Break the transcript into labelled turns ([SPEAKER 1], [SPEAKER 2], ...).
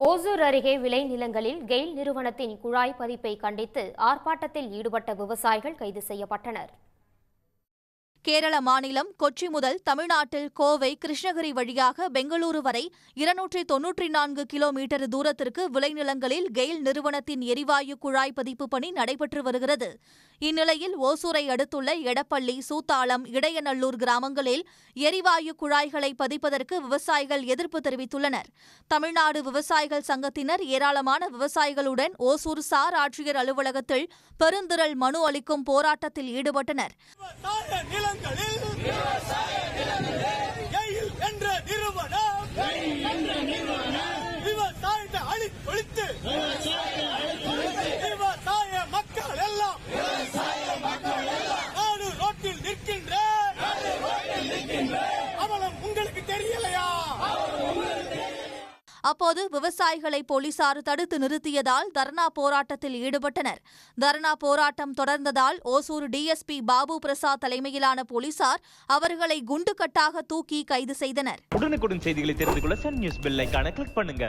[SPEAKER 1] ஓசூர் அருகே விளைநிலங்களில் கெயில் நிறுவனத்தின் குழாய் பதிப்பை கண்டித்து ஆர்ப்பாட்டத்தில் ஈடுபட்ட விவசாயிகள் கைது செய்யப்பட்டனர்.
[SPEAKER 2] கேரள மாநிலம் கொச்சி முதல் தமிழ்நாட்டில் கோவை கிருஷ்ணகிரி வழியாக பெங்களூரு வரை இருநூற்றி தொன்னூற்றி நான்கு கிலோமீட்டர் தூரத்திற்கு விளைநிலங்களில் கெயில் நிறுவனத்தின் எரிவாயு குழாய் பதிப்பு பணி நடைபெற்று வருகிறது. இந்நிலையில் ஓசூரை அடுத்துள்ள எடப்பள்ளி சூத்தாளம் இடையநல்லூர் கிராமங்களில் எரிவாயு குழாய்களை பதிப்பதற்கு விவசாயிகள் எதிர்ப்பு தெரிவித்துள்ளனர். தமிழ்நாடு விவசாயிகள் சங்கத்தினர் ஏராளமான விவசாயிகளுடன் ஓசூர் சார் ஆட்சியர் அலுவலகத்தில் பெருந்திரள் மனு அளிக்கும் போராட்டத்தில் ஈடுபட்டனர். அப்போது விவசாயிகளை போலீசார் தடுத்து நிறுத்தியதால் தர்ணா போராட்டத்தில் ஈடுபட்டனர். தர்ணா போராட்டம் தொடர்ந்ததால் ஓசூர் டிஎஸ்பி பாபு பிரசாத் தலைமையிலான போலீசார் அவர்களை குண்டுக்கட்டாக தூக்கி கைது செய்தனர்.
[SPEAKER 3] உடனுக்குடன் செய்திகளை தெரிந்து கொள்ள சன் நியூஸ் பெல் கிளிக் பண்ணுங்க.